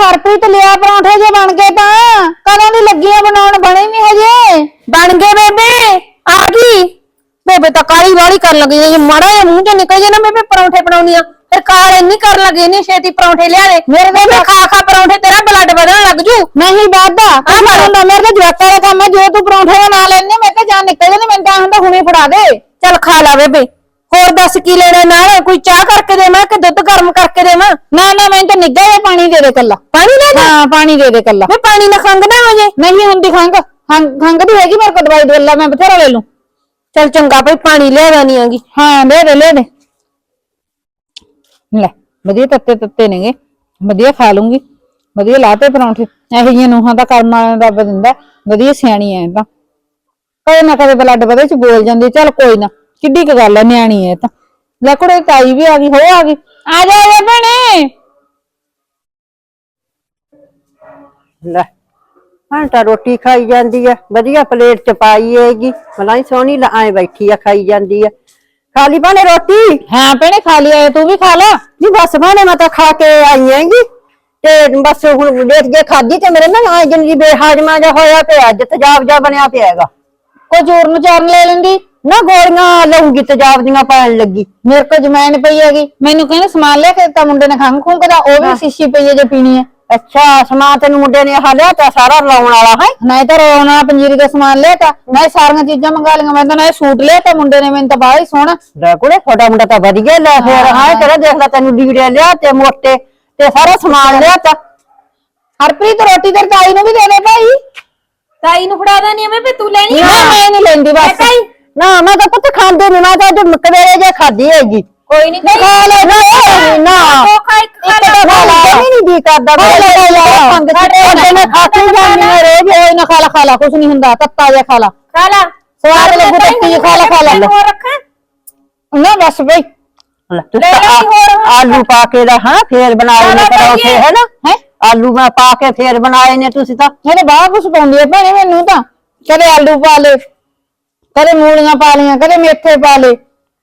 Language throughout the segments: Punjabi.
ਹਰਪ੍ਰੀਤ ਲਿਆ ਪਰੌਂਠੇ ਜੇ ਬਣ ਗਏ ਤਾਂ। ਕਦੋਂ ਦੀ ਲੱਗੀਆਂ ਬਣਾਉਣ ਬਣੇ ਨਹੀਂ ਹਜੇ। ਬਣ ਗਏ ਬੇਬੇ ਆ ਗਈ ਬੇਬੇ ਤਾਂ ਕਾਲੀ ਵਾਲੀ ਕਰਨ ਲੱਗੀ ਜੇ ਮੜਾ ਜਿਹਾ ਮੂੰਹ ਚੋਂ ਨਿਕਲ ਜੇ ਨਾ ਬੇਬੇ ਪਰੌਂਠੇ ਬਣਾਉਣੀ ਆ। ਫਿਰ ਕਾਰ ਇੰਨੀ ਕਰਨ ਲੱਗੀ ਨਹੀਂ ਛੇਤੀ ਪਰੌਂਠੇ ਲਿਆ ਦੇ। ਮੇਰੇ ਬੇਬੇ ਖਾ ਖਾ ਪਰੌਂਠੇ ਤੇਰਾ ਬਲੱਡ ਵਧਣ ਲੱਗ ਜੂ। ਨਹੀਂ ਵਾਦਾ ਆ ਹੁੰਦਾ ਮੇਰੇ ਤਾਂ ਜਵਾਕਾਂ ਦਾ ਕੰਮ ਹੈ। ਜੋ ਤੂੰ ਪਰੌਂਠੇ ਬਣਾ ਲੈਣੀ ਮੈਂ ਤਾਂ ਜਾਨ ਨਿਕਲ ਜਾਂਦੀ ਮੈਨੂੰ ਤਾਂ ਹੁੰਦਾ ਹੁਣੇ ਫੜਾ ਦੇ। ਚੱਲ ਖਾ ਲਾ ਬੇਬੇ। ਹੋਰ ਦੱਸ ਕੀ ਲੈਣਾ ਨਾਲ? ਕੋਈ ਚਾਹ ਕਰਕੇ ਦੇਵਾਂ ਕਿ ਦੁੱਧ ਗਰਮ ਕਰਕੇ ਦੇਵਾਂ? ਨਾ ਨਾ ਮੈਨੂੰ ਤਾਂ ਨਿੱਘਾ ਜਿਹਾ ਪਾਣੀ ਦੇ ਦੇ ਕੱਲਾ। ਪਾਣੀ ਲੈ ਦੇ? ਹਾਂ ਪਾਣੀ ਦੇ ਦੇ ਕੱਲਾ। ਮੈਂ ਪਾਣੀ ਨਾ ਖੰਗ ਨਾ ਹੋ ਜੇ ਨਹੀਂ ਹੁੰਦੀ ਖੰਗ ਖੰਗ ਖੰਗ ਦੀ ਹੈਗੀ ਮੇਰੇ ਕੋਲ ਦਵਾਈ ਦਵੱਲਾ ਮੈਂ ਬਥੇਰਾ ਲੈ ਲੂੰ ਚੱਲ ਚੰਗਾ ਭਈ ਪਾਣੀ ਲਿਆਦਾ ਨਹੀਂ ਆਂਗੀ। ਹਾਂ ਲੈ ਦੇ ਲੈ ਦੇ। ਲੈ ਵਧੀਆ ਤੱਤੇ ਤੱਤੇ ਨੇਗੇ। ਵਧੀਆ ਖਾ ਲੂੰਗੀ ਵਧੀਆ ਲਾਤੇ ਪਰੌਂਠੇ। ਇਹੋ ਜਿਹੀਆਂ ਨੂੰਹਾਂ ਦਾ ਕਰਮ ਦਾ ਰੱਬ ਦਿੰਦਾ। ਵਧੀਆ ਸਿਆਣੀ ਐ ਤਾਂ। ਕਦੇ ਨਾ ਕਦੇ ਬਲੱਡ ਵਧੇ ਚ ਬੋਲ ਜਾਂਦੀ। ਚੱਲ ਕੋਈ ਨਾ। ਕਿੱਡੀ ਕੁ ਗੱਲ ਐ ਨਿਆਣੀ ਐ ਇਹ ਤਾਂ। ਲੈ ਕੁੜੇ ਤਾਈ ਵੀ ਆ ਗਈ ਹੋ ਆ ਗਈ। ਆ ਜਾ ਵੇ ਭੈਣੇ। ਲੈ ਹਾਂ ਤਾਂ ਰੋਟੀ ਖਾਈ ਜਾਂਦੀ ਆ ਵਧੀਆ ਪਲੇਟ ਚ ਪਾਈ ਹੈਗੀ। ਮਲਾਈ ਸੋਹਣੀ ਲ ਐ ਬੈਠੀ ਆ ਖਾਈ ਜਾਂਦੀ ਆ ਖਾ ਲਈ ਭਾਣੇ ਰੋਟੀ? ਹਾਂ ਭੈਣੇ ਖਾ ਲਿਆ ਤੂੰ ਵੀ ਖਾ ਲਾ। ਨਹੀਂ ਬਸ ਭਾਣੇ ਮੈਂ ਤਾਂ ਖਾ ਕੇ ਆਈ ਹੈਗੀ। ਤੇ ਬਸ ਹੁਣ ਲੇਟ ਕੇ ਖਾਦੀ ਤੇ ਮੇਰੇ ਨਾ ਆ ਜਿੰਦੀ ਬੇਹਾਜਮਾ ਜਾ ਹੋਇਆ ਪਿਆ ਅੱਜ ਤਜਾਬ ਜਾ ਬਣਿਆ ਪਿਆ ਹੈਗਾ। ਕੋਈ ਚੂਰਨ ਚਾਰਨ ਲੈ ਲੈਂਦੀ? ਨਾ ਗੋਲੀਆਂ ਲਊਂਗੀ ਤਜਾਬ ਦੀਆਂ ਪੈਣ ਲੱਗੀ। ਮੇਰੇ ਕੋਲ ਜਮੈਨ ਪਈ ਹੈਗੀ। ਮੈਨੂੰ ਕਹਿੰਦੇ ਸਮਾਨ ਲੈ ਕੇ ਦਿੱਤਾ ਮੁੰਡੇ ਨੇ ਖੰਗ ਖੁੰਗ ਦਾ ਉਹ ਵੀ ਸ਼ੀਸ਼ੀ ਪਈ ਹੈ ਜੇ ਪੀਣੀ ਹੈ। ਅੱਛਾ ਸਮਾਂ ਤੈਨੂੰ ਮੁੰਡੇ ਨੇ ਆਹ ਲਿਆ ਤਾਂ ਸਾਰਾ ਲਾਉਣ ਵਾਲਾ ਹੈ? ਨਹੀਂ ਤਾਂ ਰੋਣਾ ਪੰਜੀਰੀ ਦਾ ਸਮਾਨ ਲਿਆ ਤਾ ਮੈਂ ਸਾਰੀਆਂ ਚੀਜ਼ਾਂ ਮੰਗਾ ਲਈਆਂ ਮੈਂ ਤਾਂ ਨਾ ਇਹ ਸੂਟ ਲਿਆ ਤਾ ਮੁੰਡੇ ਨੇ ਮੈਨੂੰ ਤਾਂ ਬਾਹਲਾ ਹੀ ਸੋਹਣਾ। ਲੈ ਕੁੜੇ ਤੁਹਾਡਾ ਮੁੰਡਾ ਤਾਂ ਵਧੀਆ ਲੈ ਫੇਰ ਹਾਂ। ਤੇਰਾ ਦੇਖਦਾ ਤੈਨੂੰ ਲੀੜੇ ਲਿਆ ਤੇ ਮੋਟੇ ਤੇ ਸਾਰਾ ਸਮਾਨ ਲਿਆ ਤਾ ਹਰਪ੍ਰੀਤ ਰੋਟੀ ਤੇਰੀ ਤਾਈ ਨੂੰ ਵੀ ਦੇ ਦੇ ਭਾਈ। ਤਾਈ ਨੂੰ ਫੜਾ ਦੇਣੀ ਐਵੇਂ ਵੀ ਤੂੰ ਲੈਣੀ ਨਾ ਮੈਂ ਨਹੀਂ ਲੈਂਦੀ ਬਸ। ਨਾ ਮੈਂ ਤਾਂ ਪੁੱਤ ਖਾਂਦੇ ਨਹੀਂ ਮੈਂ ਤਾਂ ਅੱਜ ਮਕਵੇਰੇ ਜੇ ਖਾਦੀ ਹੈਗੀ। ਕੋਈ ਨਹੀਂ ਖਾ ਲੈ ਨਾ। ਨਾ। ਖਾ ਇੱਕ ਖਾ ਲੈ। ਨਹੀਂ ਦੀ ਕਰਦਾ ਪੰਗ ਤੇ ਮੈਂ ਖਾ ਕੇ ਜਾਂਦੀ ਆ ਰੋਜ਼। ਕੋਈ ਨਾ ਖਾ ਲਾ ਖਾ ਲਾ ਕੁਛ ਨਹੀਂ ਹੁੰਦਾ। ਤੱਤਾ ਜਿਹਾ ਖਾ ਲਾ। ਖਾ ਲਾ। ਸਵਾਦ ਲੱਗੂ ਤੱਤੀ ਖਾ ਲਾ ਖਾ ਲਾ। ਨਾ ਬਸ ਬਈ। ਆਲੂ ਪਾ ਕੇ ਦਾ ਹਾਂ ਫੇਰ ਬਣਾਏ ਨੇ ਪਰੌਠੇ। ਹੈ ਨਾ ਹੈ? ਆਲੂ ਮੈਂ ਪਾ ਕੇ ਫੇਰ ਬਣਾਏ ਨੇ ਤੁਸੀਂ ਤਾਂ। ਇਹਨੇ ਬਾਹਰ ਕੁਛ ਪਾਉਂਦੀ ਹੈ ਭੈਣੇ ਮੈਨੂੰ ਤਾਂ। ਕਦੇ ਆਲੂ ਪਾ ਲੇ ਕਦੇ ਮੂਲੀਆਂ ਪਾ ਲੀਆਂ ਕਦੇ ਮੇਥੇ ਪਾ ਲੇ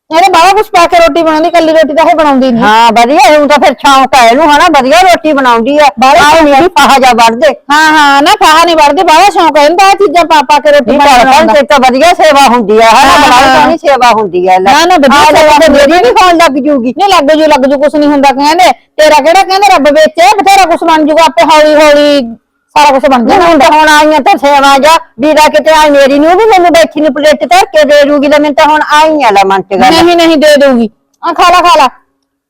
ਇਹਨੇ ਬਾਹਰ ਕੁਛ ਪਾ ਕੇ ਰੋਟੀ ਬਣਾਉਂਦੀ ਕੱਲੀ ਰੋਟੀ ਤਾਂ ਇਹ ਬਣਾਉਂਦੀ ਨਹੀਂ। ਹਾਂ ਵਧੀਆ ਹੁਣ ਤਾਂ ਫਿਰ ਸ਼ੌਂਕ ਹੈ ਇਹਨੂੰ ਹਨਾ ਵਧੀਆ ਰੋਟੀ ਬਣਾਉਂਦੀ ਆ। ਬਾਹਰ ਨਹੀਂ। ਪਾਹਾ ਜਾ ਵੜਦੇ ਹਾਂ ਹਾਂ ਨਾ ਫਾਹਾ ਨਹੀਂ ਵੜਦੇ ਬਾਹਲਾ ਸ਼ੌਂਕ ਹੈ ਇਹਦਾ ਚੀਜ਼ਾਂ ਪਾ ਪਾ ਕੇ ਰੋਟੀ ਨਹੀਂ ਬਣਾਉਣ ਤਾਂ ਤੇ ਤਾਂ ਵਧੀਆ ਸੇਵਾ ਹੁੰਦੀ ਆ ਹਨਾ ਬਣਾਈ ਤਾਂ। ਨਹੀਂ ਸੇਵਾ ਹੁੰਦੀ ਆ ਨਾ, ਨਾ, ਵਧੀਆ ਸੇਵਾ ਤੇ। ਮੇਰੀ ਵੀ ਖਾਣ ਲੱਗ ਜੂਗੀ। ਨਹੀਂ ਲੱਗ ਜੂ ਲੱਗ ਜੂ ਕੁਛ ਨਹੀਂ ਹੁੰਦਾ ਕਹਿੰਦੇ ਤੇਰਾ ਕਿਹੜਾ ਕਹਿੰਦੇ ਰੱਬ ਵਿੱਚ ਬਥੇਰਾ ਕੁਛ ਬਣ ਜੂਗਾ ਆਪੇ ਹੌਲੀ ਹੌਲੀ ਸਾਰਾ ਕੁਛ ਬਣ ਜਾਣਾ ਹੁਣ ਤਾਂ ਹੁਣ ਆਈਆਂ ਤਾਂ ਸੇਵਾ ਜਾ ਵੀਰਾ ਕਿਤੇ ਆਈ ਮੇਰੀ ਨੂੰ ਵੀ ਮੈਨੂੰ ਬੈਠੀ ਨੂੰ ਪਲੇਟ ਧਰ ਕੇ ਦੇ ਦੂਗੀ ਲੈ ਮੈਨੂੰ ਤਾਂ ਹੁਣ ਆਈ ਆ ਲੈ ਮਨ ਚ ਗੱਲ। ਨਹੀਂ ਨਹੀਂ ਦੇ ਦਊਗੀ। ਆ ਖਾ ਲਾ ਖਾ ਲਾ।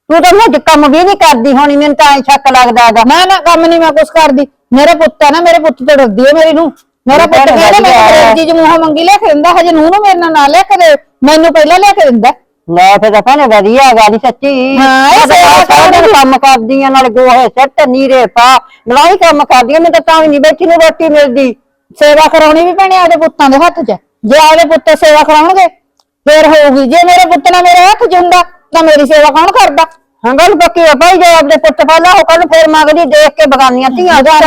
ਤੂੰ ਤਾਂ ਮੈਂ ਕੰਮ ਵੀ ਨਹੀਂ ਕਰਦੀ ਹੋਣੀ ਮੈਨੂੰ ਤਾਂ ਐ ਸ਼ੱਕ ਲੱਗਦਾ ਹੈਗਾ। ਨਾ ਨਾ ਕੰਮ ਨਹੀਂ ਮੈਂ ਕੁਛ ਕਰਦੀ। ਮੇਰਾ ਪੁੱਤ ਹੈ ਨਾ ਮੇਰੇ ਪੁੱਤ ਤੋਂ ਡਰਦੀ ਹੈ ਮੇਰੀ ਨੂੰ ਮੇਰਾ ਪੁੱਤ ਕਹਿੰਦਾ ਮੈਂ ਚੀਜ਼ ਮੂੰਹੋਂ ਮੰਗੀ ਲੈ ਕੇ ਦਿੰਦਾ ਹਜੇ ਨੂੰ ਨੂੰ ਮੇਰੇ ਨਾਲ ਨਾ ਲੈ ਕੇ ਦੇ। ਮੈਨੂੰ ਪਹਿਲਾਂ ਲੈ ਕੇ ਦਿੰਦਾ। ਲੈ ਫਿਰ ਤਾਂ ਭੈਣੇ ਵਧੀਆ ਨੀ ਸੱਚੀ। ਹਾਂ, ਇਹ ਮੈਂ ਤਾਂ ਸੇਵਾ ਸਾਰਾ ਦਿਨ ਕੰਮ ਕਰਦੀ ਆ ਨਾਲ ਗੋਹੇ ਸੱਟ ਨੀਰੇ ਪਾ ਮਲਾਈ ਕੰਮ ਕਰਦੀ ਆ ਮੈਂ ਤਾਂ ਤਾਂ ਵੀ ਨਹੀਂ ਬੈਠੀ ਨੂੰ ਰੋਟੀ ਮਿਲਦੀ। ਸੇਵਾ ਕਰਾਉਣੀ ਵੀ ਭੈਣੇ ਆਪਦੇ ਪੁੱਤਾਂ ਦੇ ਹੱਥ 'ਚ। ਹੈ। ਜੇ ਆਪਦੇ ਪੁੱਤ ਸੇਵਾ ਕਰਾਉਣਗੇ ਫੇਰ ਹੋਊਗੀ। ਜੇ ਮੇਰੇ ਪੁੱਤ ਨਾਲ ਮੇਰੇ ਹੱਥ 'ਚ ਹੁੰਦਾ ਤਾਂ ਮੇਰੀ ਸੇਵਾ ਕੌਣ ਕਰਦਾ? ਗੱਲ ਪੱਕੀ ਆ ਭਾਈ ਜੇ ਆਪਣੇ ਪੁੱਤ ਪਹਿਲਾਂ ਹੋ ਕੱਲ ਫੇਰ ਮੰਗਦੀ ਦੇਖ ਕੇ ਬਗਾਨੀਆਂ ਧੀਆਂ ਧੀਆਂ,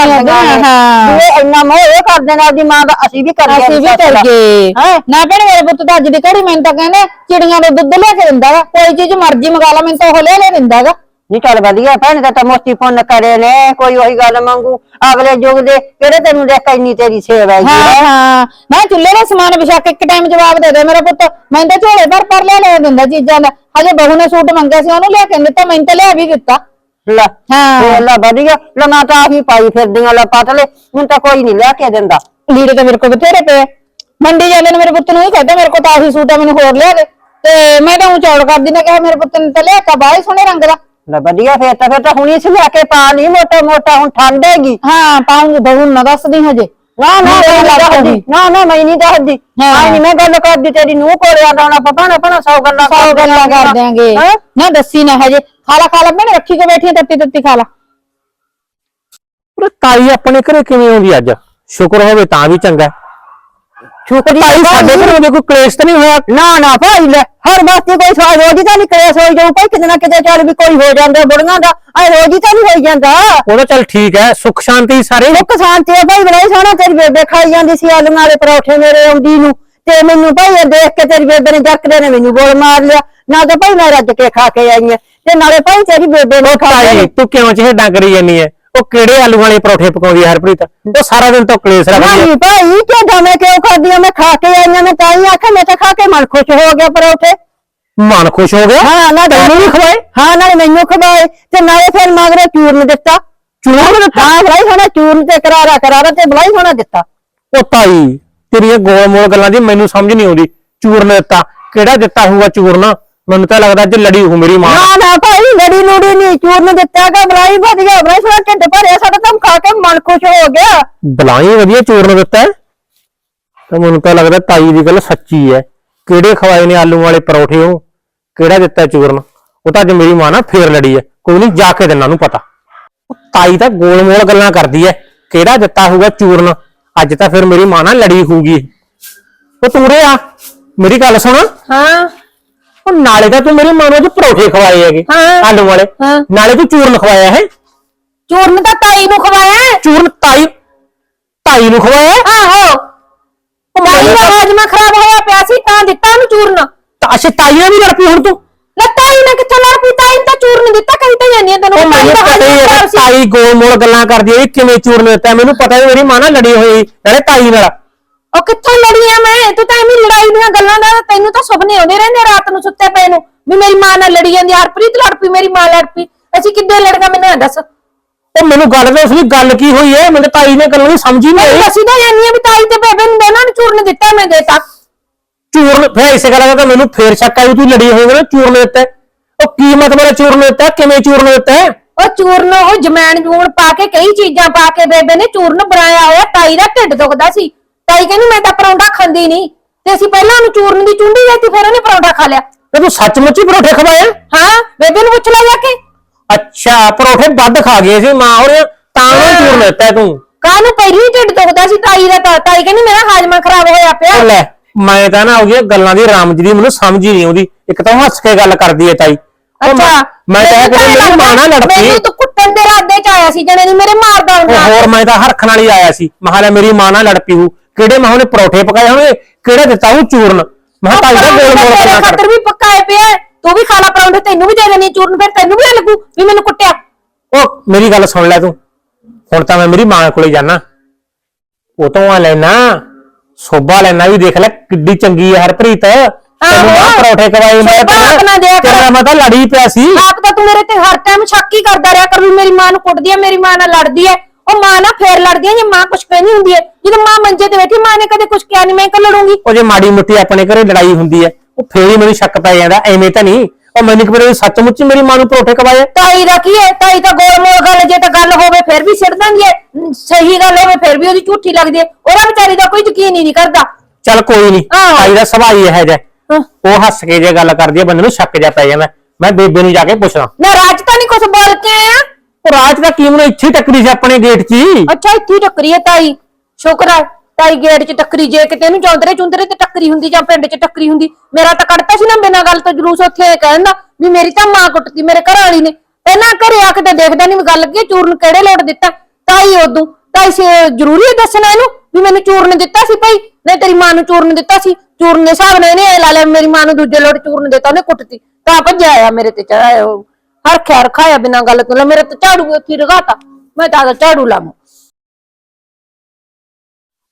ਹਾਂ। ਇਹ ਇੰਨਾ ਮੋਹ ਇਹ ਕਰਦੇ ਨੇ ਆਪਦੀ ਮਾਂ ਦਾ ਅਸੀਂ ਵੀ ਕਰਦੇ ਅਸੀਂ ਵੀ ਕਰ ਗਏ? ਨਾ ਭੈਣੇ ਮੇਰੇ ਪੁੱਤ ਤਾਂ ਅੱਜ ਦੀ ਘੜੀ ਮੈਨੂੰ ਤਾਂ ਕਹਿੰਦੇ ਚਿੜੀਆਂ ਦਾ ਦੁੱਧ ਲਿਆ ਕੇ ਦਿੰਦਾ ਕੋਈ ਚੀਜ਼ ਮਰਜ਼ੀ ਮੰਗਾ ਲਾ ਮੈਨੂੰ ਤਾਂ ਉਹ ਲਿਆ ਲਿਆ ਦਿੰਦਾ ਗਾ ਨਹੀਂ ਚੱਲ ਵਧੀਆ ਭੈਣ ਦਾ ਤਾਂ ਮੋਤੀ ਪੁੰਨ ਕਰੇ ਨੇ ਕੋਈ ਉਹੀ ਗੱਲ ਮੰਗੂ ਅਗਲੇ ਯੁੱਗ ਦੇ ਕਿਹੜੇ ਤੈਨੂੰ ਦੇਖ ਕੇ ਇੰਨੀ ਤੇਰੀ ਸੇਵਾ ਹਾਂ ਹੈ? ਹਾਂ। ਮੈਂ ਚੁੱਲ੍ਹੇ ਦਾ ਸਮਾਨ ਵਿਛਾ ਕੇ ਇੱਕ ਟਾਈਮ ਜਵਾਬ ਦੇ ਦੇ ਮੇਰਾ ਪੁੱਤ। ਮੈਂ ਤਾਂ ਝੋਲੇ ਭਰ ਭਰ ਲਿਆ ਲੈ ਦਿੰਦਾ ਚੀਜ਼ਾਂ ਦਾ। ਹਜੇ ਬਹੂ ਨੇ ਸੂਟ ਮੰਗਿਆ ਸੀ ਉਹਨੂੰ ਲਿਆ ਕੇ ਦਿੱਤਾ ਮੈਨੂੰ ਤਾਂ ਲਿਆ ਵੀ ਦਿੱਤਾ ਲੈ ਹਾਂ। ਲੈ ਵਧੀਆ। ਲੈ ਮੈਂ ਤਾਂ ਆਹੀ ਪਾਈ ਫਿਰਦੀਆਂ ਲੈ ਪਤਲੇ ਹੁਣ ਤਾਂ ਕੋਈ ਨਹੀਂ ਲਿਆ ਕੇ ਦਿੰਦਾ। ਲੀੜੇ ਤਾਂ ਮੇਰੇ ਕੋਲ ਬਥੇਰੇ ਪਏ ਮੰਡੀ ਜਾਂਦੇ ਨੇ ਮੇਰੇ ਪੁੱਤ ਨੂੰ ਹੀ ਕਹਿੰਦਾ ਮੇਰੇ ਕੋਲ ਤਾਂ ਆਹੀ ਸੂਟ ਆ ਮੈਨੂੰ ਹੋਰ ਲਿਆ ਦੇ। ਤੇ ਮੈਂ ਤਾਂ ਉਹ ਚੌੜ ਕਰਦੀ ਨੇ ਕਿਹਾ ਮੇਰੇ ਪੁੱਤ ਨੇ ਤਾਂ ਲਿਆ ਤਾ ਬਾਹਲੀ ਸੋਹਣੇ ਰੰਗ ਦਾ। ਲੈ ਵਧੀਆ ਫੇਰ ਤਾਂ ਫੇਰ ਤਾਂ ਹੁਣੀ ਸੀ ਲਿਆ ਕੇ ਪਾ ਲਈ ਮੋਟਾ ਮੋਟਾ ਹੁਣ ਠੰਡ ਹੈਗੀ। ਹਾਂ ਪਾਉਂਗੀ ਬਹੂ ਨੂੰ ਨਾ ਦੱਸਦੀ ਹਜੇ। ਨਾ ਨਾ ਮੈਂ ਨਹੀਂ ਦੱਸਦੀ। ਨਾ ਨਾ ਮੈਂ ਨਹੀਂ ਦੱਸਦੀ। ਹਾਂ। ਆਈ ਨਹੀਂ ਮੈਂ ਗੱਲ ਕਰਦੀ ਤੇਰੀ ਨੂੰ ਕੋਲੇ ਆਉਂਦਾ ਹੁਣ ਆਪਾਂ ਭਾਣਾ ਭਾਣਾ ਸੌ ਗੱਲਾਂ ਸੌ ਗੱਲਾਂ ਕਰ ਦਿਆਂਗੇ? ਨਾ ਦੱਸੀ ਨਾ ਹਜੇ। ਖਾ ਲਾ ਖਾ ਲਾ ਭੈਣੇ ਰੱਖੀ ਕੇ ਬੈਠੀ ਤੱਤੀ ਤੱਤੀ ਖਾ ਲਾ ਪਰ ਤਾਈ ਆਪਣੇ ਘਰੇ ਕਿਵੇਂ ਆਉਂਦੀ ਅੱਜ? ਸ਼ੁਕਰ ਹੋਵੇ ਤਾਂ ਵੀ ਚੰਗਾ। ਹੈ। ਛੁਕਰੀ ਤਾਈ ਸਾਡੇ ਘਰੇ ਉਹਦੇ ਕੋਈ ਕਲੇਸ਼ ਤਾਂ ਨਹੀਂ ਹੋਇਆ? ਨਾ ਨਾ ਭਾਈ ਲੈ ਹਰ ਵਕਤ ਕੋਈ ਸਵਾਲ ਰੋਜੀ ਤਾਂ ਨਹੀਂ ਕਰਿਆ ਸੋਈ ਜਾਊ। ਭਾਈ ਕਿਤੇ ਨਾ ਕਿਤੇ ਚੱਲ ਵੀ ਕੋਈ ਹੋ ਜਾਂਦਾ ਬੁੜੀਆਂ ਦਾ ਐ ਰੋਜੀ ਤਾਂ ਨਹੀਂ ਹੋਈ ਜਾਂਦਾ। ਉਹ ਤਾਂ ਚੱਲ ਠੀਕ ਹੈ ਸੁੱਖ ਸ਼ਾਂਤੀ ਸਾਰੇ ਮੁੱਕ ਸ਼ਾਂਤੀ ਆ ਭਾਈ ਬਣਾਈ ਸੋਹਣਾ ਤੇਰੀ ਬੇਬੇ ਖਾਈ ਜਾਂਦੀ ਸੀ ਆਲੂਆਂ ਵਾਲੇ ਪਰੌਠੇ ਮੇਰੇ ਆਉਂਦੀ ਨੂੰ। ਤੇ ਮੈਨੂੰ ਭਾਈ ਇਹ ਦੇਖ ਕੇ ਤੇਰੀ ਬੇਬੇ ਨੇ ਜੱਕਦੇ ਨੇ ਮੈਨੂੰ ਗੋਲ ਮਾਰ ਲਿਆ। ਨਾ ਤਾਂ ਭਾਈ ਮੈਂ ਰੱਜ ਕੇ ਖਾ ਕੇ ਆਈ ਆਂ ਤੇ ਨਾਲੇ ਭਾਈ ਤੇਰੀ ਬੇਬੇ ਨੇ ਖਾ ਤਾਈ ਲਈ ਤੂੰ ਕਿਉਂ ਚਿਹੜਾ ਕਰੀ ਜਾਨੀ ਹੈ? ਉਹ ਕਿਹੜੇ ਆਲੂ ਵਾਲੇ ਪਰੌਠੇ ਪਕਾਉਂਦੀ ਆ ਹਰਪ੍ਰੀਤ? ਉਹ ਸਾਰਾ ਦਿਨ ਤਾਂ ਕਲੇਸ਼ ਰੱਖਦੀ ਆ। ਨਹੀਂ ਭਾਈ ਕਿ ਮੈਂ ਕਿਉਂ ਆ ਮੈਂ ਖਾ ਕੇ ਆਈਆਂ ਮੈਂ ਤਾਂ ਹੀ ਆਖਿਆ ਮੈਂ ਤਾਂ ਖਾ ਕੇ ਮਨ ਖੁਸ਼ ਹੋ ਗਿਆ ਪਰੌਠੇ। ਮਨ ਖੁਸ਼ ਹੋ ਗਿਆ? ਹਾਂ ਨਾ ਤੈਨੂੰ ਵੀ ਖਵਾਏ? ਹਾਂ ਨਾਲੇ ਮੈਨੂੰ ਖਵਾਏ ਤੇ ਨਾਲੇ ਫਿਰ ਮਗਰੇ ਚੂਰਨ ਦਿੱਤਾ। ਚੂਰਨ ਦਿੱਤਾ? ਹਾਂ ਬਲਾਈ ਹੋਣਾ ਚੂਰਨ ਤੇ ਕਰਾਰਾ ਕਰਾਰਾ ਤੇ ਬਲਾਈ ਹੋਣਾ ਦਿੱਤਾ। ਉਹ ਤਾਈ ਤੇਰੀਆਂ ਗੋਲ ਮੋਲ ਗੱਲਾਂ ਦੀ ਮੈਨੂੰ ਸਮਝ ਨਹੀਂ ਆਉਂਦੀ। ਚੂਰਨ ਦਿੱਤਾ। ਕਿਹੜਾ ਦਿੱਤਾ ਹੋਊਗਾ ਚੂਰਨ? ਮੈਨੂੰ ਤਾਂ ਲੱਗਦਾ ਅੱਜ ਲੜੀ ਹੋ ਮੇਰੀ ਮਾਂ। ਨਾ ਨਾ ਭਾਈ ਲੜੀ ਲੂੜੀ ਨਹੀਂ ਚੂਰਨ ਦਿੱਤਾ ਕਿ ਬਲਾਈ ਵਧੀਆ ਬਲਾਈ ਸਾਡਾ ਢਿੱਡ ਭਰਿਆ ਸਾਡਾ ਤਾਂ ਖਾ ਕੇ ਮਨ ਖੁਸ਼ ਹੋ ਗਿਆ। ਬਲਾਈ ਵਧੀਆ ਚੂਰਨ ਦਿੱਤਾ ਹੈ। ਤਾਂ ਮੈਨੂੰ ਤਾਂ ਲੱਗਦਾ ਤਾਈ ਦੀ ਗੱਲ ਸੱਚੀ ਹੈ। ਕਿਹੜੇ ਖਵਾਏ ਨੇ ਆਲੂ ਵਾਲੇ ਪਰੌਠੇ ਉਹ? ਕਿਹੜਾ ਦਿੱਤਾ ਚੂਰਨ? ਉਹ ਤਾਂ ਅੱਜ ਮੇਰੀ ਮਾਂ ਨਾਲ ਫੇਰ ਲੜੀ ਹੈ। ਕੋਈ ਨਹੀਂ ਜਾ ਕੇ ਦਿਨਾਂ ਨੂੰ ਪਤਾ। ਉਹ ਤਾਈ ਤਾਂ ਗੋਲ ਮੋਲ ਗੱਲਾਂ ਕਰਦੀ ਹੈ। ਕਿਹੜਾ ਦਿੱਤਾ ਹੋਊਗਾ ਚੂਰਨ? ਅੱਜ ਤਾਂ ਫਿਰ ਮੇਰੀ ਮਾਂ ਨਾਲ ਲੜੀ ਹੋਊਗੀ। ਉਹ ਤੂੰ ਰੇ ਆ। ਮੇਰੀ ਗੱਲ ਸੁਣ। ਹਾਂ। ਉਹ ਨਾਲੇ ਤਾਂ ਤੂੰ ਮੇਰੀ ਮਾਂ ਨੂੰ ਅੱਜ ਪਰੌਠੇ ਖਵਾਏ ਹੈਗੇ ਹਾਂ। ਆਲੂ ਵਾਲੇ ਹਾਂ। ਨਾਲੇ ਤੂੰ ਚੂਰਨ ਖਵਾਇਆ ਹੈ ਚੂਰਨ ਤਾਂ ਤਾਈ ਨੂੰ ਖਵਾਇਆ ਹੈ। ਚੂਰਨ ਤਾਈ ਤਾਈ ਨੂੰ ਖਵਾਇਆ ਹੈ? ਆਹੋ ਉਹ ਮੈਨੂੰ ਦਾ ਹਾਜਮਾ ਖਰਾਬ ਹੋਇਆ ਪਿਆ ਸੀ ਤਾਂ ਦਿੱਤਾ ਉਹਨੂੰ ਚੂਰਨ ਤਾਂ ਅੱਛਾ ਤਾਈ ਨਾਲ ਵੀ ਲੜ ਪਈ ਹੁਣ ਤੂੰ ਲੈ ਤਾਈ ਨੇ ਕਿੱਥੋਂ ਲੜ ਪਈ ਤਾਈ ਨੇ ਤਾਂ ਚੂਰਨ ਦਿੱਤਾ ਕਹੀ ਤਾਂ ਜਾਂਦੀ ਆ ਤੈਨੂੰ ਉਹ ਤਾਈ ਮੈਨੂੰ ਦਾ ਪਤਾ ਹੀ ਹਾਜ਼ਮਾ ਹੈ ਖਰਾਬ ਸੀ। ਤਾਈ ਗੋਲ ਮੋਲ ਗੱਲਾਂ ਕਰਦੀ ਹੈ ਇਹ ਕਿਵੇਂ ਚੂਰਨ ਦਿੱਤਾ ਮੈਨੂੰ ਪਤਾ ਹੈ ਮੇਰੀ ਮਾਂ ਨਾਲ ਲੜੀ ਹੋਈ ਨਾਲੇ ਤਾਈ ਨਾਲ ਉਹ ਕਿੱਥੋਂ ਲੜੀ ਆ ਮੈਂ? ਤੂੰ ਤਾਂ ਐਵੇਂ ਲੜਾਈ ਦੀਆਂ ਗੱਲਾਂ ਦਾ ਤੈਨੂੰ ਤਾਂ ਸੁਪਨੇ ਆਉਂਦੇ ਰਹਿੰਦੇ ਰਾਤ ਨੂੰ ਸੁੱਤੇ ਪਏ ਨੂੰ। ਵੀ ਮੇਰੀ ਮਾਂ ਨਾਲ ਲੜੀ ਜਾਂਦੀ ਹਰਪ੍ਰੀਤ ਲੜ ਪਈ ਮੇਰੀ ਮਾਂ ਲੜ ਪਈ। ਅਸੀਂ ਕਿੱਦਾਂ ਲੜਗਾ ਮੈਨੂੰ ਦੱਸ। ਉਹ ਮੈਨੂੰ ਗੱਲ ਦੱਸ ਵੀ ਗੱਲ ਕੀ ਹੋਈ ਹੈ? ਮੈਨੂੰ ਤਾਈ ਨੇ ਗੱਲਾਂ ਦੀ ਸਮਝ ਨਹੀਂ ਆਈ। ਅਸੀਂ ਤਾਂ ਜਾਨੀ ਆ ਵੀ ਤਾਈ ਤੇ ਬੇਬੇ ਨੂੰ ਦੋਨਾਂ ਨੂੰ ਚੂਰਨ ਦਿੱਤਾ ਮੈਂ ਦੇਤਾ। ਚੂਰਨ ਫਿਰ ਇਸੇ ਗੱਲ ਦਾ ਤਾਂ ਮੈਨੂੰ ਫੇਰ ਸ਼ੱਕ ਆਇਆ ਵੀ ਤੂੰ ਲੜੀ ਹੋਈ ਨਾ ਚੂਰਨ ਦਿੱਤਾ। ਉਹ ਕੀ ਮਤਲਬ ਹੈ ਚੂਰਨ ਦਿੱਤਾ? ਕਿਵੇਂ ਚੂਰਨ ਦਿੱਤਾ? ਉਹ ਚੂਰਨ ਉਹ ਜਮੈਣ ਜੂਣ ਪਾ ਕੇ ਕਈ ਚੀਜ਼ਾਂ ਪਾ ਕੇ ਬੇਬੇ ਨੇ ਚੂਰਨ ਬਣਾਇਆ ਹੋਇਆ ਤਾਈ ਦਾ ਢਿੱਡ ਦੁਖਦਾ ਸੀ। ਤਾਈ ਕਹਿੰਦੀ ਮੈਂ ਤਾਂ ਪਰੌਂਠਾ ਖਾਂਦੀ ਨਹੀਂ। ਤੇ ਅਸੀਂ ਪਹਿਲਾਂ ਉਹਨੂੰ ਚੂਰਨ ਦੀ ਚੁੰਡੀ ਦੇਤੀ ਫਿਰ ਉਹਨੇ ਪਰੌਂਠਾ ਖਾ ਲਿਆ। ਤੇ ਤੂੰ ਸੱਚਮੁੱਚ ਹੀ ਪਰੌਠੇ ਖਵਾਏ? ਹਾਂ ਬੇਬੇ ਨੂੰ ਪੁੱਛ ਲੈ ਜਾ ਕੇ। ਅੱਛਾ ਪਰੌਠੇ ਵੱਧ ਖਾ ਗਏ ਸੀ ਮਾਂ ਹੋਰ ਤਾਂ ਉਹ ਚੂਰਨ ਦਿੱਤਾ ਹੈ ਤੂੰ ਕਾਹਨੂੰ ਪਹਿਲੀ ਢਿੱਡ ਦੁਖਦਾ ਸੀ ਤਾਈ ਦਾ ਤਾਂ। ਤਾਈ ਕਹਿੰਦੀ ਮੇਰਾ ਹਾਜ਼ਮਾ ਖਰਾਬ ਹੋਇਆ ਪਿਆ। ਲੈ ਮੈਂ ਤਾਂ ਨਾ ਉਹਦੀਆਂ ਗੱਲਾਂ ਦੀ ਰਾਮਜ ਦੀ ਮੈਨੂੰ ਸਮਝ ਹੀ ਨਹੀਂ ਆਉਂਦੀ। ਇੱਕ ਤਾਂ ਉਹ ਹੱਸ ਕੇ ਗੱਲ ਕਰਦੀ ਹੈ ਤਾਈ। ਉਹ ਮੈਂ- ਮੈਂ ਤਾਂ ਕਹਿੰਦਾ ਮੇਰੀ ਮਾਂ ਨਾਲ ਲੜ ਪਈ ਮੈਨੂੰ ਤਾਂ ਕੁੱਟਣ ਦੇ ਰਾਦੇ ਚ ਆਇਆ ਸੀ ਜਣੇ ਨਹੀਂ ਮੇਰੇ ਮਾਰਦਾ ਹੁੰਦਾ ਹੋਰ ਮੈਂ ਤਾਂ ਹਰਖ ਨਾਲ ਹੀ ਆਇਆ ਸੀ। ਮਹਾਲਾ ਮੇਰੀ ਮਾਂ ਨਾਲ ਲੜ ਪਈ ਹੂ। ਕਿਹੜੇ ਮਾਂ ਨੇ ਪਰੌਠੇ ਪਕਾਏ ਹੋਣਗੇ ਕਿਹੜੇ ਦਿੱਤਾ ਉਹ ਚੂਰਨ? ਮੈਂ ਕਿਹਾ ਤਾਈ ਦਾ ਗੋਲ ਮੋਲ ਤੇਰੇ ਗੱਲਾਂ ਕਰ ਖਾਤਰ ਵੀ ਪੱਕਾਏ ਪਿਆ ਹੈ। ਤੂੰ ਵੀ ਖਾ ਲਾ ਪਰੌਂਠੇ ਤੈਨੂੰ ਵੀ ਦੇ ਦੇਣੀ ਚੂਰਨ ਫਿਰ ਤੈਨੂੰ ਵੀ ਲੱਗੂ ਵੀ ਮੈਨੂੰ ਕੁੱਟਿਆ। ਉਹ ਮੇਰੀ ਗੱਲ ਸੁਣ ਲੈ ਤੂੰ। ਹੁਣ ਤਾਂ ਮੈਂ ਮੇਰੀ ਮਾਂ ਕੋਲੇ ਜਾਣਾ ਉਹ ਤੋਂ ਆ ਲੈਣਾ ਸੋਭਾ ਲੈਣਾ ਵੀ ਦੇਖ ਲੈ ਕਿੱਡੀ ਚੰਗੀ ਹੈ ਹਰਪ੍ਰੀਤ। ਤੈਨੂੰ ਆਹੋ। ਆਹ ਪਰੌਠੇ ਖਵਾਏ ਮੈਂ ਸੋਭਾ ਆਪਣਾ ਦਿਆ ਕਰ। ਤੇਰਾ ਮੈਂ ਤਾਂ ਲੜੀ ਪਿਆ ਸੀ। ਆਪ ਤਾਂ ਤੂੰ ਮੇਰੇ ਤੇ ਹਰ ਟਾਈਮ ਸ਼ੱਕ ਹੀ ਕਰਦਾ ਰਿਹਾ ਕਰ ਵੀ ਮੇਰੀ ਮਾਂ ਨੂੰ ਕੁੱਟਦੀ ਹੈ ਮੇਰੀ ਮਾਂ ਨਾਲ ਲੜਦੀ ਹੈ ਉਹ ਮਾਂ ਨਾਲ ਫੇਰ ਲੜਦੀ ਹੈ ਜੇ ਮਾਂ ਕੁਛ ਕਹਿੰਦੀ ਹੁੰਦੀ ਹੈ। ਜਦੋਂ ਮਾਂ ਮੰਜੇ ਤੇ ਬੈਠੀ ਮਾਂ ਨੇ ਕਦੇ ਕੁਛ ਕਿਹਾ ਨਹੀਂ ਮੈਂ ਕਿ ਲੜੂੰਗੀ? ਉਹ ਜੇ ਮਾੜੀ ਮੁੱਟੀ ਆਪਣੇ ਘਰੇ ਲੜਾਈ ਹੁੰਦੀ ਹੈ ਉਹ ਫੇਰ ਹੀ ਮੈਨੂੰ ਸ਼ੱਕ ਪੈ ਜਾਂਦਾ ਐਵੇਂ ਤਾਂ ਨਹੀਂ। ਉਹ ਮੈਨੂੰ ਕਿ ਮੇਰੇ ਸੱਚਮੁੱਚ ਮੇਰੀ ਮਾਂ ਨੂੰ ਪਰੌਠੇ ਖਵਾਏ। ਤਾਈ ਦਾ ਕੀ ਹੈ? ਤਾਈ ਤਾਂ ਗੋਲ ਮੋਲ ਗੱਲ ਜੇ ਤਾਂ ਗੱਲ ਹੋਵੇ ਫਿਰ ਵੀ ਹੈ। ਨ- ਸਹੀ ਗੱਲ ਹੋਵੇ ਫਿਰ ਵੀ ਉਹਦੀ ਝੂਠੀ ਲੱਗਦੀ ਹੈ। ਉਹਦਾ ਵਿਚਾਰੀ ਦਾ ਕੋਈ ਯਕੀਨ ਹੀ ਨਹੀਂ ਕਰਦਾ। ਚੱਲ ਕੋਈ ਨਹੀਂ ਆਹੋ। ਤਾਈ ਦਾ ਸੁਭਾਅ ਹੀ ਇਹੋ ਜਿਹਾ ਹੈ। ਉਹ ਹੱਸ ਕੇ ਜੇ ਗੱਲ ਕਰਦੀ ਹੈ ਬੰਦੇ ਨੂੰ ਸ਼ੱਕ ਜਿਹਾ ਪੈ ਜਾਂਦਾ। ਮੈਂ ਬੇਬੇ ਨੂੰ ਜਾ ਕੇ ਪੁੱਛਣਾ ਨਾ ਰਾਜ ਤਾਂ ਨਹੀਂ ਕੁਛ ਬੋਲ ਕੇ ਆਇਆ। ਉਹ ਰਾਜ ਦਾ ਕੀ ਇੱਥੇ ਟੱਕਰੀ ਸੀ ਆਪਣੇ ਗੇਟ 'ਚ ਹੀ? ਅੱਛਾ, ਇੱਥੇ ਹੀ ਟੱਕਰੀ ਹੈ ਤਾਈ। ਸ਼ੁਕਰ ਹੈ, ਤਾਈ ਗੇਟ 'ਚ ਟੱਕਰੀ, ਜੇ ਕਿਤੇ ਇਹਨੂੰ ਚੌਂਦਰੇ ਚੁੰਦਰੇ ਤੇ ਟੱਕਰੀ ਹੁੰਦੀ ਜਾਂ ਪਿੰਡ 'ਚ ਟੱਕਰੀ ਹੁੰਦੀ, ਮੇਰਾ ਤਾਂ ਕੱਢਤਾ ਸੀ ਨਾ ਬਿਨਾਂ ਗੱਲ ਤੋਂ ਜਲੂਸ ਉੱਥੇ ਕਹਿੰਦਾ ਵੀ ਮੇਰੀ ਤਾਂ ਮਾਂ ਕੁੱਟਦੀ ਮੇਰੇ ਘਰ ਵਾਲੀ ਨੇ। ਪਹਿਲਾਂ ਘਰੇ ਆ ਕੇ ਤੇ ਦੇਖਦਾ ਨਹੀਂ ਗੱਲ ਕੀ ਚੂਰਨ ਕਿਹੜੇ ਲੋਟ ਦਿੱਤਾ। ਤਾਈ ਉਦੋਂ ਤਾਈ ਸੇ ਜ਼ਰੂਰੀ ਹੈ ਦੱਸਣਾ ਇਹਨੂੰ ਵੀ ਮੈਨੂੰ ਚੂਰਨ ਦਿੱਤਾ ਸੀ ਭਾਈ? ਨਹੀਂ, ਤੇਰੀ ਮਾਂ ਨੂੰ ਚੂਰਨ ਦਿੱਤਾ ਸੀ। ਚੂਰਨ ਦੇ ਹਿਸਾਬ ਨਾਲ ਇਹਨੇ ਇਹ ਲਾ ਲਿਆ ਮੇਰੀ ਮਾਂ ਨੂੰ ਦੂਜੇ ਲੋਟ ਚੂਰਨ ਦਿੱਤਾ, ਉਹਨੇ ਕੁੱਟਤੀ। ਤਾਂ ਭੱਜਿਆ ਆਇਆ ਮੇਰੇ ਤੇ ਚੜਾਇਆ ਉਹ ਹਰ ਖਿਆਰ ਖਾਇਆ ਬਿਨਾਂ ਗੱਲ ਤੋਂ ਲੈ ਮੇਰੇ ਤੇ ਝਾੜੂ ਉੱਥੇ ਹੀ ਰਗਾਤਾ। ਮੈਂ ਤਾਂ ਆਦਾ ਝਾੜੂ ਲਾਵਾਂ।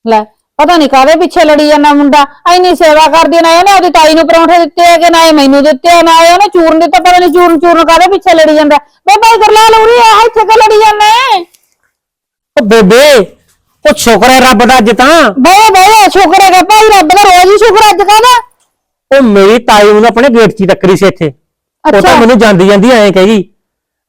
ਲੈ ਪਤਾ ਨਹੀਂ ਕਾਹਦੇ ਪਿੱਛੇ ਲੜੀ ਜਾਂਦਾ ਮੁੰਡਾ। ਐਨੀ ਸੇਵਾ ਕਰਦੀ ਨਾ ਇਹਨੇ ਉਹਦੀ ਤਾਈ ਨੂੰ ਪਰੌਂਠੇ ਦਿੱਤੇ ਆ ਕਿ ਨਾ ਇਹ ਮੈਨੂੰ ਦਿੱਤੇ ਆ ਨਾ ਇਹ ਉਹਨੇ ਚੂਰਨ ਦਿੱਤਾ ਪਤਾ ਨਹੀਂ ਚੂਰਨ ਚੂਰਨ ਕਾਹਦੇ ਪਿੱਛੇ ਲੜੀ ਜਾਂਦਾ। ਬੇ ਭਾਈ ਗਰਲਾਲ ਉਰੀ ਆ ਇੱਥੇ ਕਿ ਲੜੀ ਜਾਂਦਾ ਉਹ ਬੇਬੇ ਉਹ ਸ਼ੁਕਰ ਹੈ ਰੱਬ ਦਾ ਅੱਜ ਤਾਂ। ਬੜੇ ਬੜੇ ਸ਼ੁਕਰ ਹੈ ਭਾਈ ਰੱਬ ਦਾ ਰੋਜ਼ ਹੀ ਸ਼ੁਕਰ ਅੱਜ ਕਾਹਦਾ? ਉਹ ਮੇਰੀ ਤਾਈ ਨੂੰ ਆਪਣੇ ਗੇਟ 'ਚ ਹੀ ਟੱਕਰੀ ਸੀ ਇੱਥੇ। ਉਹ ਤਾਂ ਅੱਛਾ। ਮੈਨੂੰ ਜਾਂਦੀ ਜਾਂਦੀ ਐਂ ਕਹੀ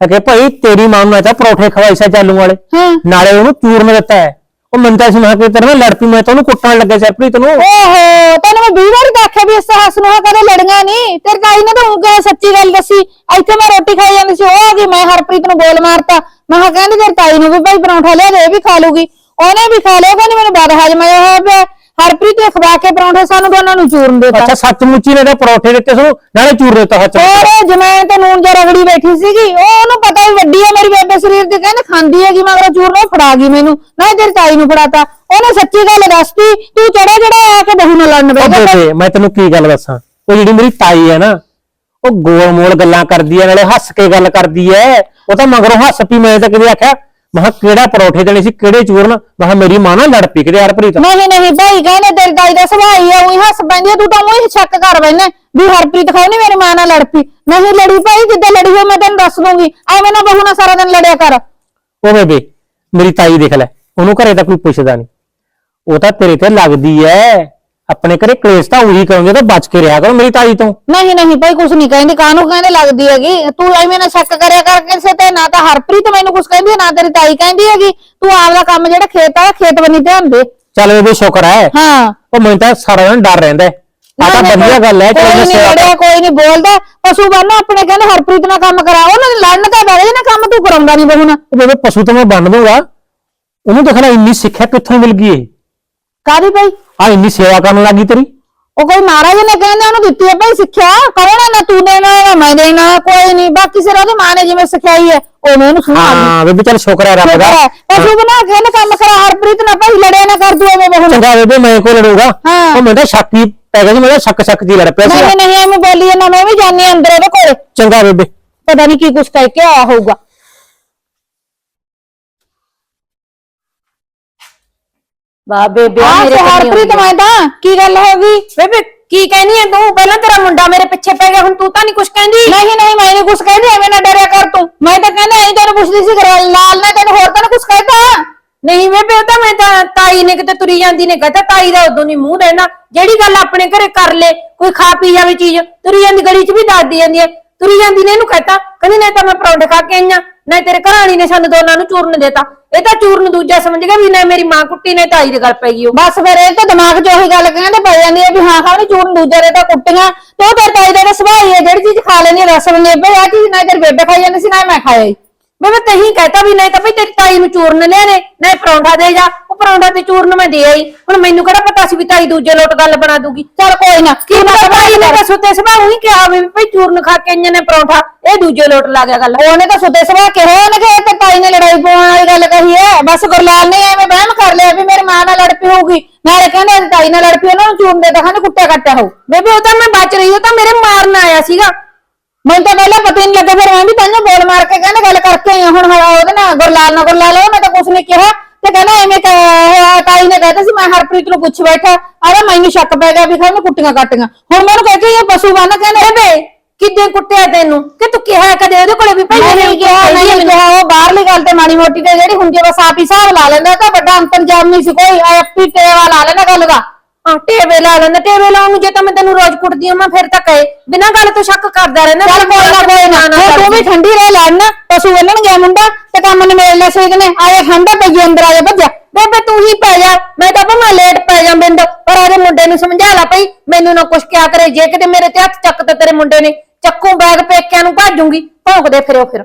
ਕਿ ਭਾਈ ਤੇਰੀ ਮਾਂ ਨੂੰ ਮੈਂ ਤਾਂ ਪਰੌਠੇ ਖਵਾਈ ਸਾ ਚਾਲੂ ਵਾਲੇ। ਹਾਂ। ਨਾਲੇ ਉਹਨੂੰ ਚੂਰਨ ਦਿੱਤਾ ਹੈ। ਉਹ ਮੰਨਦਾ ਸੀ ਮੈਂ ਕਿਹਾ ਤੇਰੇ ਨਾਲ ਲੜ ਪਈ ਮੈਂ ਤਾਂ ਉਹਨੂੰ ਕੁੱਟਣ ਲੱਗਾ ਸਰਪ੍ਰੀਤ ਨੂੰ। ਓਹੋ ਤੈਨੂੰ ਮੈਂ 20 ਵਾਰੀ ਦੇਖਿਆ ਵੀ ਇਸ ਹੱਸ ਨੂੰ ਕਦੇ ਲੜੀਆਂ ਨਹੀਂ। ਤੇਰੀ ਤਾਈ ਨੇ ਤਾਂ ਉਂਗੇ ਸੱਚੀ ਗੱਲ ਦੱਸੀ। ਇੱਥੇ ਮੈਂ ਰੋਟੀ ਖਾਈ ਜਾਂਦੀ ਸੀ ਉਹ ਆ ਗਈ। ਮੈਂ ਹਰਪ੍ਰੀਤ ਨੂੰ ਬੋਲ ਮਾਰਤਾ। ਮੈਂ ਕਿਹਾ ਕਹਿੰਦੀ ਤੇਰੀ ਤਾਈ ਨੂੰ ਵੀ ਭਾਈ ਪਰੌਂਠਾ ਲਿਆ ਦੇ ਇਹ ਵੀ ਖਾ ਲੂਗੀ ਉਹਨੇ ਵੀ ਖਾ ਲਿਆ ਕਹਿੰਦੀ ਮੈਨੂੰ ਬਾਦ ਹਾਜ਼ਮਾ ਹੋਇਆ ਪਿਆ। ਹਰਪ੍ਰੀਤ ਨੇ ਖਵਾ ਕੇ ਪਰੌਂਠੇ ਸਾਨੂੰ ਦੋਨਾਂ ਨੂੰ ਚੂਰਨ ਦਿੱਤਾ। ਅੱਛਾ ਸੱਚਮੁੱਚ ਹੀ ਨੇ ਤਾਂ ਪਰੌਠੇ ਦਿੱਤੇ ਸੋ ਨਾਲੇ ਚੂਰ ਦਿੱਤਾ ਸੱਚ। ਹੋਰ ਜਮੈਨ ਤੇ ਨੂਨ ਜਰਾ ਰਗੜੀ ਬੈਠੀ ਸੀਗੀ ਉਹ ਉਹਨੂੰ ਪਤਾ ਵੀ ਵੱਡੀ ਆ ਮੇਰੀ ਬੇਬੇ ਸਰੀਰ ਦੀ ਕਹਿੰਦੇ ਖਾਂਦੀ ਹੈਗੀ ਮਗਰ ਚੂਰਨ ਉਹ ਫੜਾ ਗਈ ਮੈਨੂੰ। ਮੈਂ ਤੇਰੀ ਤਾਈ ਨੂੰ ਫੜਾਤਾ। ਉਹਨੇ ਸੱਚੀ ਗੱਲ ਦੱਸਤੀ ਤੂੰ ਚੜਾ ਚੜਾ ਆ ਕੇ ਬਹੂ ਨਾਲ ਲੜਨ ਉਹ ਬੈਠਾ ਬੇਬੇ ਮੈਂ ਤੈਨੂੰ ਕੀ ਗੱਲ ਦੱਸਾਂ? ਉਹ ਜਿਹੜੀ ਮੇਰੀ ਤਾਈ ਹੈ ਨਾ ਉਹ ਗੋਲ ਮੋਲ ਗੱਲਾਂ ਕਰਦੀ ਹੈ ਨਾਲੇ ਹੱਸ ਕੇ ਗੱਲ ਕਰਦੀ ਹੈ। ਉਹ ਤਾਂ ਮਗਰੋਂ ਹੱਸ ਪਈ ਮੈਂ ਤਾਂ ਕਦੇ ਆਖਿਆ ਮੈਂ ਕਿਹਾ ਕਿਹੜਾ ਪਰੌਠੇ ਦੇਣੇ ਸੀ ਕਿਹੜੇ ਚੂਰਨ ਮੈਂ ਕਿਹਾ ਮੇਰੀ ਮਾਂ ਨਾਲ ਲੜ ਪਈ ਕਿਤੇ ਹਰਪ੍ਰੀਤ ਨਹੀਂ ਨਹੀਂ ਭਾਈ ਕਹਿੰਦੇ ਤੇਰੀ ਦਾਈ ਦਾ ਸੁਭਾਅ ਹੀ ਆ ਉਹੀ ਹੱਸ ਪੈਂਦੀ ਆ, ਤੂੰ ਤਾਂ ਉਹੀ ਸ਼ੱਕ ਕਰ ਬੈਨੇ ਵੀ ਹਰਪ੍ਰੀਤ ਖਾਓ ਨੀ ਮੇਰੀ ਮਾਂ ਨਾਲ ਲੜ ਪਈ। ਨਹੀਂ ਲੜੀ ਭਾਈ ਜਿੱਦਾਂ ਲੜੀ ਹੋ ਮੈਂ ਤੈਨੂੰ ਦੱਸ ਦੂੰਗੀ ਐਵੇਂ ਨਾ ਬਹੂ ਨਾਲ ਸਾਰਾ ਦਿਨ ਲੜਿਆ ਕਰ। ਉਹ ਬੇਬੇ ਮੇਰੀ ਤਾਈ ਦੇਖ ਲੈ ਉਹਨੂੰ ਘਰੇ ਤਾਂ ਕੋਈ ਪੁੱਛਦਾ ਨਹੀਂ ਉਹ ਤਾਂ ਤੇਰੇ ਤੇ ਲੱਗਦੀ ਐ। ਆਪਣੇ ਘਰੇ ਕਲੇਸ਼ ਤਾਂ ਉਹੀ ਕਰਾਉਂਦੇ ਤਾਂ ਬਚ ਕੇ ਰਿਹਾ ਕਰੋ ਮੇਰੀ ਤਾਈ ਤੋਂ। ਨਹੀਂ ਨਹੀਂ ਭਾਈ ਕੁਛ ਨਹੀਂ ਕਹਿੰਦੀ ਕਾਹਨੂੰ ਕਹਿੰਦੇ ਲੱਗਦੀ ਹੈਗੀ? ਤੂੰ ਐਵੇਂ ਨਾ ਸ਼ੱਕ ਕਰਿਆ ਕਰ ਕਿਸੇ ਤੇ ਨਾ ਤਾਂ ਹਰਪ੍ਰੀਤ ਮੈਨੂੰ ਕੁਛ ਕਹਿੰਦੀ ਹੈ, ਨਾ ਤੇਰੀ ਤਾਈ ਕਹਿੰਦੀ ਹੈਗੀ। ਤੂੰ ਆਪਦਾ ਕੰਮ ਜਿਹੜਾ ਖੇਤ ਆ ਖੇਤ ਬੰਨੀ ਧਿਆਨ ਦੇ। ਚੱਲ ਬੇਬੇ ਸ਼ੁਕਰ ਹੈ। ਹਾਂ। ਉਹ ਮੈਨੂੰ ਤਾਂ ਸਾਰਾ ਦਿਨ ਡਰ ਰਹਿੰਦਾ ਹੈ। ਆਹ ਤਾਂ ਵਧੀਆ ਗੱਲ ਹੈ ਕੋਈ ਨਹੀਂ ਲੜਿਆ ਕੋਈ ਨਹੀਂ ਬੋਲਦਾ। ਪਸ਼ੂ ਬੰਨਾ ਆਪਣੇ ਕਹਿੰਦੇ ਹਰਪ੍ਰੀਤ ਨਾਲ ਕੰਮ ਕਰਾਓ ਉਹਨਾਂ ਨੇ ਲੜਨ ਤਾਂ ਬੈਠੇ ਨੇ ਕੰਮ ਤੂੰ ਕਰਾਉਂਦਾ ਨਹੀਂ ਬਹੂ ਉਹ ਬੇਬੇ ਪਸ਼ੂ ਤਾਂ ਮੈਂ ਬੰਨ ਦੂੰਗਾ ਉਹਨੂੰ ਲੈ ਇੰਨੀ ਸਿੱਖਿਆ ਕਿੱਥੋਂ ਮਿਲ ਗਈ ਏ? ਕਾਦੀ ਭਾਈ? ਆ ਇੰਨੀ ਸੇਵਾ ਕਰਨ ਲੱਗੀ ਤੇਰੀ? ਉਹ ਕੋਈ ਮਹਾਰਾਜ ਨੇ ਕਹਿੰਦੇ ਉਹਨੂੰ ਦਿੱਤੀ ਹੈ ਭਾਈ ਸਿੱਖਿਆ ਕਹਣਾ ਨਾ ਤੂੰ ਦੇਣਾ ਨਾ ਮੈਂ ਦੇਣਾ ਕੋਈ ਨਹੀਂ। ਬਾਕੀ ਸਿਰ ਉਹਦੀ ਮਾਂ ਨੇ ਜਿਵੇਂ ਸਿਖਾਈ ਹੈ ਉਵੇਂ ਉਹਨੂੰ ਸੁਣਾ ਹਾਂ ਬੇਬੇ ਚੱਲ ਸ਼ੁਕਰ ਹੈ ਰੱਬ ਦਾ। ਬਣਾ ਕੇ ਨਾ ਕੰਮ ਕਰਾ ਹਰਪ੍ਰੀਤ ਨਾਲ ਭਾਈ ਲੜਿਆ ਨਾ ਕਰ ਤੂੰ ਐਵੇਂ ਬਹੂ ਨਾਲ। ਚੰਗਾ ਬੇਬੇ ਮੈਂ ਕੋ ਲੜੂਗਾ। ਹਾਂ। ਉਹ ਮੈਨੂੰ ਤਾਂ ਸ਼ੱਕ ਪੈ ਗਿਆ ਸੀ ਮੈਂ ਸ਼ੱਕ ਸ਼ੱਕ ਜੀ ਲੜ ਪਿਆ ਸੀ ਨਹੀਂ ਨਹੀਂ ਐਵੇਂ ਬੋਲੀ ਨਾ ਮੈਂ ਵੀ ਜਾਣੀ ਅੰਦਰ ਉਹਦੇ ਕੋਲ। ਚੰਗਾ ਬੇਬੇ। ਪਤਾ ਨਹੀਂ ਕੀ ਕੁਛ ਕਹਿ ਕੇ ਆਇਆ ਹੋਊਗਾ। ਵਾਹ ਬੇਬੇ ਆਹ ਮੇਰੇ ਹਰਪ੍ਰੀਤ ਮੈਂ ਤਾਂ ਕੀ ਗੱਲ ਹੋ ਗਈ? ਬੇਬੇ ਕੀ ਕਹਿਨੀ ਐ ਤੂੰ? ਪਹਿਲਾਂ ਤੇਰਾ ਮੁੰਡਾ ਮੇਰੇ ਪਿੱਛੇ ਪੈ ਗਿਆ ਹੁਣ ਤੂੰ ਤਾਂ ਨਹੀਂ ਕੁਝ ਕਹਿੰਦੀ। ਨਹੀਂ ਨਹੀਂ ਮੈਂ ਨਹੀਂ ਕੁਛ ਕਹਿੰਦੀ ਐਵੇਂ ਨਾ ਡਰਿਆ ਕਰ ਤੂੰ। ਮੈਂ ਤਾਂ ਕਹਿੰਦਾ ਐਂ ਤੈਨੂੰ ਪੁੱਛਦੀ ਸੀ ਕਿ ਲਾਲ ਨੇ ਤੈਨੂੰ ਹੋਰ ਤਾਂ ਕੁਛ ਕਹਿਤਾ? ਨਹੀਂ ਬੇਬੇ ਉਹ ਤਾਂ ਮੈਂ ਤਾਂ ਤਾਈ ਨੇ ਕਿਤੇ ਤੁਰੀ ਜਾਂਦੀ ਨੇ ਕਹਤਾ ਤਾਈ ਦਾ ਉਦੋਂ ਨਹੀਂ ਮੂੰਹ ਰਹਿਣਾ ਜਿਹੜੀ ਗੱਲ ਆਪਣੇ ਘਰੇ ਕਰ ਲੈ ਕੋਈ ਖਾ ਪੀ ਜਾਵੇ ਚੀਜ਼ ਤੁਰੀ ਜਾਂਦੀ ਗਲੀ 'ਚ ਵੀ ਦੱਸਦੀ ਜਾਂਦੀ ਐ। ਤੁਰੀ ਜਾਂਦੀ ਨੇ ਇਹਨੂੰ ਕਹਤਾ ਕਹਿੰਦੀ ਨਹੀਂ ਤਾਂ ਮੈਂ ਪਰੌਂਠੇ ਖਾ ਕੇ ਆਈਆਂ ਨਹੀਂ ਤੇਰੇ ਘਰਾਣੀ ਨੇ ਸਾਨੂੰ ਦੋਨਾਂ ਨੂੰ ਚੂਰਨ ਦੇਤਾ। ਇਹ ਤਾਂ ਚੂਰਨ ਦੂਜਾ ਸਮਝ ਗਿਆ ਵੀ ਨਾ ਮੇਰੀ ਮਾਂ ਕੁੱਟੀ, ਨੇ ਤਾਈ ਦੇ ਗੱਲ ਪੈ ਗਈ ਉਹ। ਬਸ ਫਿਰ ਇਹ ਤਾਂ ਦਿਮਾਗ 'ਚ ਉਹੀ ਗੱਲ ਕਹਿੰਦੇ ਪੈ ਜਾਂਦੀ ਹੈ ਵੀ ਹਾਂ ਖਾਣੀ, ਚੂਰਨ ਦੂਜੇ ਦੇ ਤਾਂ ਕੁੱਟੀਆਂ। ਤੇ ਉਹ ਤੇਰੇ ਤਾਈ ਦਾ ਤਾਂ ਸੁਭਾਅ ਹੀ ਹੈ, ਜਿਹੜੀ ਚੀਜ਼ ਖਾ ਲੈਣੀ ਰਸ ਬੰਨੇ ਆ ਚੀਜ਼ ਨਾ ਤੇਰੇ ਬੇਬੇ ਖਾਈ ਜਾਂਦੀ ਸੀ, ਨਾ ਮੈਂ ਖਾਇਆ ਹੀ ਬੇਬੇ ਤਹੀਂ ਕਹਤਾ ਵੀ ਨਹੀਂ ਤਾਂ ਭਈ ਤੇਰੀ ਤਾਈ ਨੂੰ ਚੂਰਨ ਲਿਆਣੇ ਨਹੀਂ ਪਰੌਂਠਾ ਦੇ ਜਾ। ਪਰੌਂਠਾ ਤੇ ਚੂਰਨ ਮੈਂ ਦੇ ਆਈ। ਹੁਣ ਮੈਨੂੰ ਕਿਹੜਾ ਪਤਾ ਸੀ ਵੀ ਤਾਈ ਦੂਜੇ ਲੋਟ ਗੱਲ ਬਣਾ ਦੂਗੀ। ਚੱਲ ਕੋਈ ਨਾ ਕੀ ਪਤਾ ਤਾਈ ਨੇ ਤਾਂ ਸੁੱਤੇ ਸੁਭਾ ਉਹੀ ਕਿਹਾ ਵੀ ਭਈ ਚੂਰਨ ਖਾ ਕੇ ਆਈਆਂ ਨੇ ਪਰੌਂਠਾ ਇਹ ਦੂਜੇ ਲੋਟ ਲਾ ਗਿਆ ਗੱਲ। ਉਹਨੇ ਤਾਂ ਸੁੱਤੇ ਸੁਭਾਅ ਕਿਹਾ ਉਹਨੇ ਕਿ ਤੇ ਤਾਈ ਨੇ ਲੜਾਈ ਪਾਉਣ ਵਾਲੀ ਗੱਲ ਕਹੀ ਹੈ। ਬਸ ਗੁਰਲਾਲ ਨੇ ਐਵੇਂ ਵਹਿਮ ਕਰ ਲਿਆ ਵੀ ਮੇਰੀ ਮਾਂ ਨਾਲ ਲੜ ਪਈ ਹੋਊਗੀ। ਨਾਲੇ ਕਹਿੰਦੇ ਅੱਜ ਤਾਈ ਨਾਲ ਲੜ ਪਈ ਉਹਨਾਂ ਨੂੰ ਚੂਰਨ ਦੇ ਤਾਂ ਖਾਣੇ ਕੁੱਟਿਆ ਕੱਟਿਆ ਹੋਊ। ਬੇਬੇ ਉਹ ਤਾਂ ਮੈਂ ਬਚ ਰਹੀ ਉਹ ਤਾਂ ਮੇਰੇ ਮਾਰਨ ਆਇਆ ਸੀਗਾ। ਮੈਨੂੰ ਤਾਂ ਪਹਿਲਾਂ ਪਤਾ ਹੀ ਨਹੀਂ ਲੱਗਾ ਫਿਰ ਮੈਂ ਵੀ ਤਾਂ ਬੋਲ ਮਾਰ ਕੇ ਕਹਿੰਦਾ ਗੱਲ ਕਰਕੇ ਆਈ ਹਾਂ। ਹੁਣ ਹਾਂ ਉਹਦੇ ਨਾਲ ਗੁਰਲਾਲ ਨਾਲ ਗੁਰਲਾਲ ਉਹਨੇ ਤਾਂ ਕੁਛ ਨਹੀਂ ਕਿਹਾ। ਤੇ ਕਹਿੰਦਾ ਐਵੇਂ ਕ- ਕਹਿਤਾ ਸੀ ਮੈਂ ਹਰਪ੍ਰੀਤ ਨੂੰ ਪੁੱਛ ਬੈਠਾ ਆਹ ਮੈਨੂੰ ਸ਼ੱਕ ਪੈ ਗਿਆ ਵੀ ਖਾਣੇ ਕੁੱਟੀਆਂ ਕੱਟੀਆਂ। ਹੁਣ ਮੈਨੂੰ ਕਹਿ ਕੇ ਇਹ ਪਸ਼ੂ ਬੰਨ ਕਹਿੰਦੇ ਬੇਬੇ ਕਿੱਦੇ ਕੁੱਟਿਆ ਤੈਨੂੰ? ਕਿ ਤੂੰ ਕਿਹਾ ਕਦੇ ਉਹਦੇ ਕੋਲੇ ਵੀ ਭਈ ਮੈਂ ਨਹੀਂ ਕਿਹਾ ਨਹੀਂ ਕਿਹਾ ਉਹ ਬਾਹਰਲੀ ਗੱਲ ਤੇ ਮਾੜੀ ਮੋਟੀ ਤੇ ਜਿਹੜੀ ਹੁੰਦੀ ਆ ਬਸ ਆਪ ਹੀ ਹਿਸਾਬ ਲਾ ਲੈਂਦਾ ਤਾਂ ਵੱਡਾ ਅੰਤਰਜਾਮ ਨਹੀਂ ਸੀ ਕੋਈ ਐਫਪੀ ਟੇਵਾ ਲਾ ਲੈਂਦਾ ਗੱਲ ਦਾ। ਹਾਂ ਟੇਵੇ ਲਾ ਲੈਂਦਾ ਟੇਵੇ ਲਾਉਣ ਨੂੰ ਜੇ ਤਾਂ ਮੈਂ ਤੈਨੂੰ ਰੋਜ਼ ਕੁੱਟਦੀ ਹਾਂ ਮੈਂ ਫਿਰ ਤਾਂ ਕਹੇ। ਬਿਨਾਂ ਗੱਲ ਤੋਂ ਸ਼ੱਕ ਕਰਦਾ ਰਹਿੰਦਾ ਚੱਲ ਕੋਈ ਨਾ ਕੋਈ ਨਾ। ਤੂੰ ਵੀ ਠੰਡੀ ਰਹਿ ਲੜਨਾ ਪਸ਼ੂ ਵੱਲਣ ਗਿਆ ਮੁੰਡਾ। ਤੇ ਕੰਮ ਨਿਬੇੜ ਲੈ ਸੇਕ ਨੇ। ਆਇਆ ਠੰਡਾ ਪਈ ਅੰਦਰ ਆ ਜਾ ਭੱਜਿਆ ਬੇਬੇ, ਤੂੰ ਹੀ ਪੈ ਜਾ। ਮੈਂ ਤਾਂ ਭਾਵੇਂ ਲੇਟ ਪੈ ਜਾਂ ਬਿੰਦ। ਪਰ ਆਦੇ ਮੁੰਡੇ ਨੂੰ ਸਮਝਾ ਲਾ ਭਈ, ਮੈਨੂੰ ਨਾ ਕੁਛ ਕਿਆ ਕਰੇ। ਜੇ ਕਿਤੇ ਮੇਰੇ ਤੇ ਹੱਥ ਚੱਕ ਤੇ ਤੇਰੇ ਮੁੰਡੇ ਨੇ, ਚੱਕੂ ਬੈਗ ਪੇਕਿਆਂ ਨੂੰ ਭਾਜੂਗੀ ਭੌਂਕਦੇ ਫਿਰਿਓ ਫਿਰ।